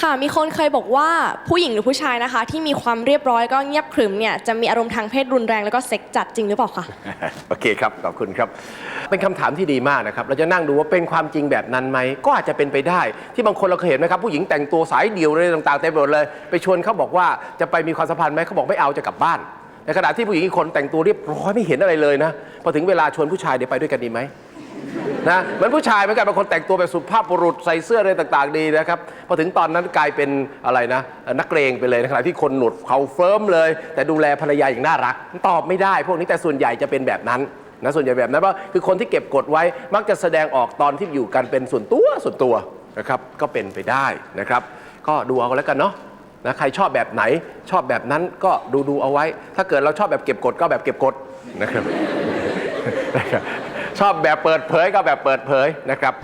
ค่ะมีคนเคยบอกว่าผู้หญิงหรือผู้ชายนะคะ ที่มีความเรียบร้อยก็เงียบขรึมเนี่ยจะมีอารมณ์ทางเพศรุนแรงแล้วก็เซ็กจัดจริงหรือเปล่าคะโอเคครับขอบคุณครับ เป็นคำถามที่ดีมากนะครับ เราจะนั่งดูว่าเป็นความจริงแบบนั้นไหมก็อาจจะเป็นไปได้ ที่บางคนเราเคยเห็นไหมครับผู้หญิงแต่งตัวสายเดี่ยวเลยต่างๆเต็มไปหมดเลย ไปชวนเขาบอกว่าจะไปมีความสัมพันธ์ไหมเขาบอกไม่เอาจะกลับบ้านในขณะที่ผู้หญิงอีกคนแต่งตัวเรียบร้อยไม่เห็นอะไรเลยนะพอถึงเวลาชวนผู้ชายเดี๋ยวไปด้วยกันดีไหม นะเหมือนผู้ชายเหมือนกันบางคนแต่งตัวแบบสุภาพบุรุษใส่เสื้ออะไรต่าง ๆ ดีนะครับพอถึงตอนนั้นกลายเป็นอะไรนะ นักเกรงไปเลยในขณะที่คนหนวดเขาเฟิร์มเลย แต่ดูแลภรรยาอย่างน่ารัก ตอบไม่ได้ พวกนี้แต่ส่วนใหญ่จะเป็นแบบนั้นนะส่วนใหญ่แบบนั้นว่าคือคนที่เก็บกดไว้มักจะแสดงออกตอนที่อยู่กันเป็นส่วนตัวส่วนตัวนะครับก็เป็นไปได้นะครับ ก็ดูเอาแล้วกันเนาะนะใครชอบแบบไหนชอบแบบนั้นก็ดูดูเอาไว้ ถ้าเกิดเราชอบแบบเก็บกดก็แบบเก็บกดนะครับ ชอบแบบเปิดเผยก็แบบเปิดเผยนะครับ